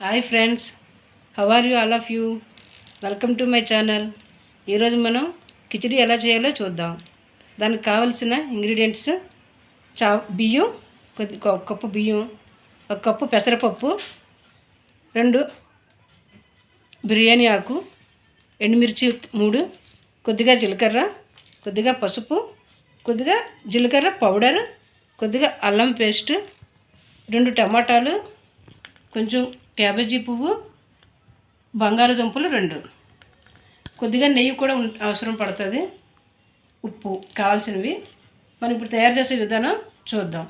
Hi friends how are you all of you welcome to my channel ఈరోజు మనం కిచిడి ఎలా చేయాలో చూద్దాం. దానికి కావలసిన ఇంగ్రీడియంట్స్ చా బియ్యం కొద్ది ఒక కప్పు బియ్యం ఒక కప్పు పెసరపప్పు రెండు బిర్యానీ ఆకు ఎండుమిర్చి మూడు కొద్దిగా జీలకర్ర కొద్దిగా పసుపు కొద్దిగా జీలకర్ర పౌడర్ కొద్దిగా అల్లం పేస్ట్ రెండు టమాటాలు కొంచెం క్యాబేజీ పువ్వు బంగాళదుంపలు రెండు. కొద్దిగా నెయ్యి కూడా ఉం- అవసరం పడుతుంది. ఉప్పు కావాల్సినవి. మనం ఇప్పుడు తయారు చేసే విధానం చూద్దాం.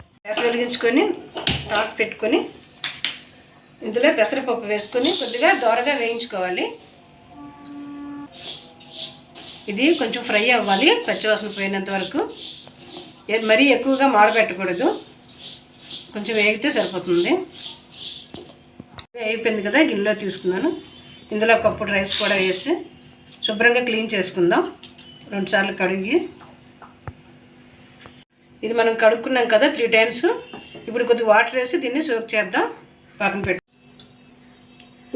గ్యాస్ వెలిగించుకొని తాస్ పెట్టుకొని ఇందులో పెసరపప్పు వేసుకొని కొద్దిగా దోరగా వేయించుకోవాలి. ఇది కొంచెం ఫ్రై అవ్వాలి పచ్చివాసన పోయినంత వరకు. మరీ ఎక్కువగా మాడబెట్టకూడదు. కొంచెం వేగితే సరిపోతుంది. అయిపోయింది కదా గిన్నెలో తీసుకున్నాను. ఇందులో ఒక కప్పుడు రైస్ కూడా వేసి శుభ్రంగా క్లీన్ చేసుకుందాం. రెండుసార్లు కడిగి. ఇది మనం కడుక్కున్నాం కదా త్రీ టైమ్స్. ఇప్పుడు కొద్దిగా వాటర్ వేసి దీన్ని సోక్ చేద్దాం. పక్కన పెట్టు.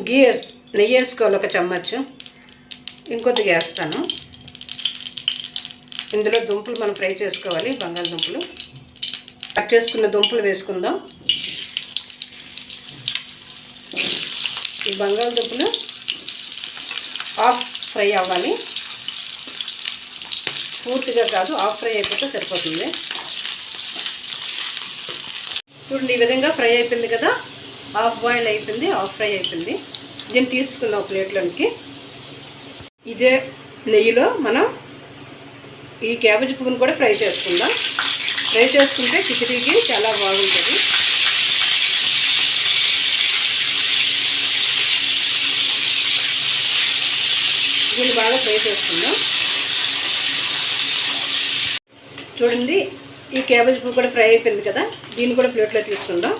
గీ నెయ్యి వేసుకోవాలి ఒక చెమ్మచ్చు ఇంకొద్దిగా వేస్తాను. ఇందులో దుంపలు మనం ఫ్రై చేసుకోవాలి బంగాళదుంపలు. కట్ చేసుకున్న దుంపలు వేసుకుందాం. ఈ బంగాళదుంపలు ఆఫ్ ఫ్రై అవ్వాలి. పూర్తిగా కాదు ఆఫ్ ఫ్రై అయిపోతే సరిపోతుంది. చూడండి ఈ విధంగా ఫ్రై అయిపోయింది కదా? హాఫ్ బాయిల్ అయిపోయింది హాఫ్ ఫ్రై అయిపోయింది. దీన్ని తీసుకుందాం ప్లేట్లోనికి. ఇదే నెయ్యిలో మనం ఈ క్యాబేజ్ పువ్వును కూడా ఫ్రై చేసుకుందాం. ఫ్రై చేసుకుంటే కిచడీకి చాలా బాగుంటుంది. దీన్ని బాగా ఫ్రై చేసుకుందాం. చూడండి ఈ క్యాబేజ్ పువ్వు కూడా ఫ్రై అయిపోయింది కదా దీన్ని కూడా ప్లేట్లో తీసుకుందాం.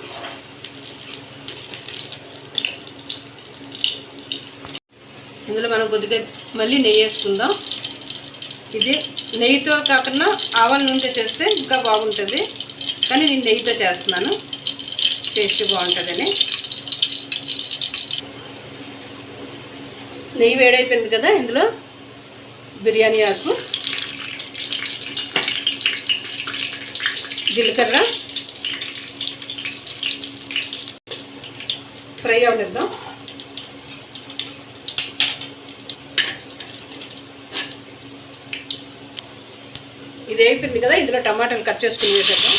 ఇందులో మనం కొద్దిగా మళ్ళీ నెయ్యి వేసుకుందాం. ఇది నెయ్యితో కాకుండా ఆవాల నుండి చేస్తే ఇంకా బాగుంటుంది. కానీ నేను నెయ్యితో చేస్తున్నాను. టేస్ట్ బాగుంటుందని. నెయ్యి వేడైపోయింది కదా ఇందులో బిర్యానీ ఆకు జీలకర్ర ఫ్రై అవనిద్దాం ఇది అయిపోయింది కదా ఇందులో టమాటాలు కట్ చేసుకుని వేసేద్దాం.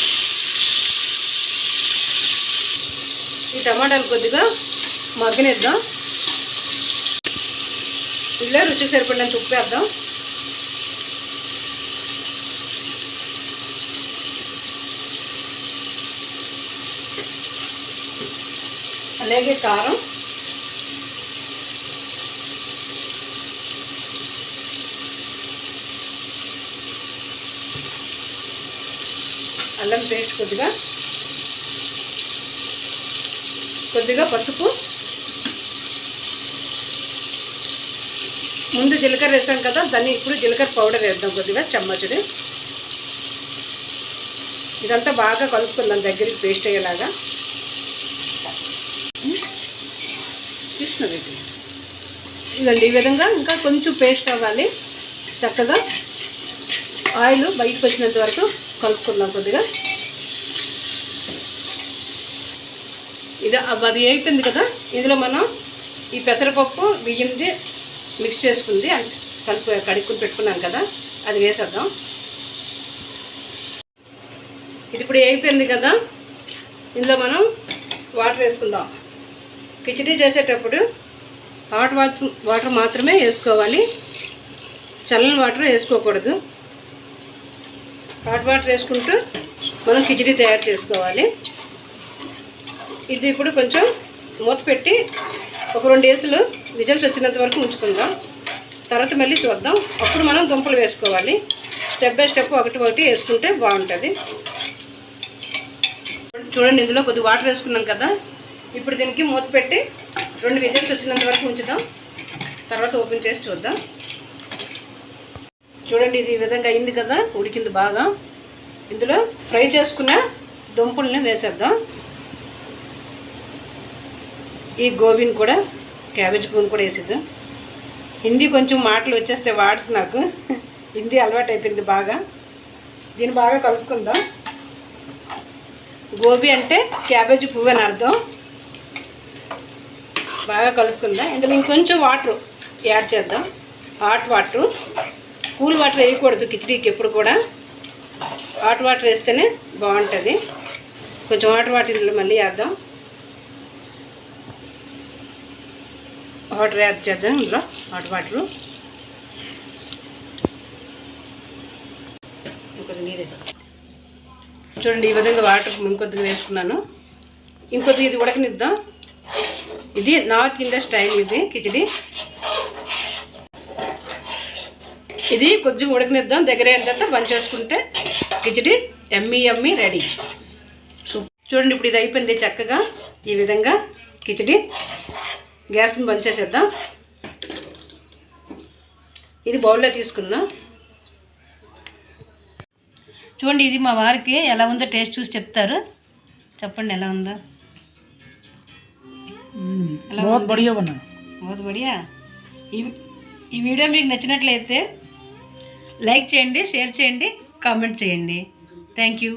ఈ టమాటాలు కొద్దిగా మగ్గనిద్దాం. ఇలా రుచి సరిపడినంత ఉప్పు వేద్దాం. అలాగే కారం. అల్లం పేస్ట్ కొద్దిగా. కొద్దిగా పసుపు. ముందు జీలకర్ర వేసాం కదా దాన్ని ఇప్పుడు జీలకర్ర పౌడర్ వేద్దాం కొద్దిగా చెమ్మచుది ఇదంతా బాగా కలుపుకుందాం దగ్గరికి పేస్ట్ అయ్యేలాగా. తీసుకున్నది ఇదండి ఈ విధంగా ఇంకా కొంచెం పేస్ట్ అవ్వాలి. చక్కగా ఆయిల్ బయటకు వచ్చినంత వరకు కలుపుకుందాం కొద్దిగా. ఇది అది అవుతుంది కదా ఇందులో మనం ఈ పెసరపప్పు బియ్యంది మిక్స్ చేసుకుంది. కలుపు కడుక్కుని పెట్టుకున్నాం కదా అది వేసేద్దాం. ఇది ఇప్పుడు అయిపోయింది కదా. ఇందులో మనం వాటర్ వేసుకుందాం. కిచడీ చేసేటప్పుడు హాట్ వాటర్ వాటర్ మాత్రమే వేసుకోవాలి. చల్లని వాటర్ వేసుకోకూడదు. హాట్ వాటర్ వేసుకుంటూ మనం కిచడీ తయారు చేసుకోవాలి. ఇది ఇప్పుడు కొంచెం మూత పెట్టి ఒక రెండు వేసులు రిజల్ట్స్ వచ్చినంత వరకు ఉంచుకుందాం. తర్వాత మళ్ళీ చూద్దాం. అప్పుడు మనం దుంపలు వేసుకోవాలి. స్టెప్ బై స్టెప్ ఒకటి ఒకటి వేసుకుంటే బాగుంటుంది. చూడండి ఇందులో కొద్ది వాటర్ వేసుకున్నాం కదా. ఇప్పుడు దీనికి మూత పెట్టి రెండు విజల్స్ వచ్చినంత వరకు ఉంచుదాం. తర్వాత ఓపెన్ చేసి చూద్దాం. చూడండి ఇది ఈ విధంగా అయింది కదా ఉడికింది బాగా. ఇందులో ఫ్రై చేసుకున్న దుంపల్ని వేసేద్దాం. ఈ గోబీని కూడా క్యాబేజ్ పువ్వుని కూడా వేసిద్దాం. హిందీ కొంచెం మాటలు వచ్చేస్తే వాడ్స్ నాకు. హిందీ అలవాటు అయిపోయింది బాగా. దీన్ని బాగా కలుపుకుందాం. గోబీ అంటే క్యాబేజీ పువ్వు అని అర్థం. బాగా కలుపుకుందాం. ఇందులో ఇంకొంచెం వాటర్ యాడ్ చేద్దాం. Hot water. కూల్ వాటర్ వేయకూడదు కిచడీకి ఎప్పుడు కూడా. హాట్ వాటర్ వేస్తేనే బాగుంటుంది. కొంచెం హాట్ వాటర్ ఇందులో మళ్ళీ వేద్దాం వాటర్ యాడ్ చేద్దాం ఇందులో హాట్ వాటర్. ఇంకొద్ది నీరు చూడండి ఈ విధంగా వాటర్ ఇంకొద్దిగా వేసుకున్నాను. ఇంకొద్దిగా ఇది ఉడకనిద్దాం. ఇది నార్త్ ఇండియా స్టైల్ ఇది కిచడి. ఇది కొద్దిగా ఉడకనిద్దాం దగ్గర అయిన తర్వాత బంద్ చేసుకుంటే కిచడి ఎమ్మి ఎమ్మి రెడీ. చూడండి ఇప్పుడు ఇది అయిపోయింది చక్కగా ఈ విధంగా కిచడి. గ్యాస్ని బంద్ చేసేద్దాం ఇది బౌల్లో తీసుకుందాం చూడండి ఇది మా వారికి ఎలా ఉందో టేస్ట్ చూసి చెప్తారు చెప్పండి ఎలా ఉందో ఎలా बहुत बढ़िया बना बहुत बढ़िया ఈ ఈ వీడియో మీకు నచ్చినట్లయితే లైక్ చేయండి షేర్ చేయండి కామెంట్ చేయండి థ్యాంక్ యూ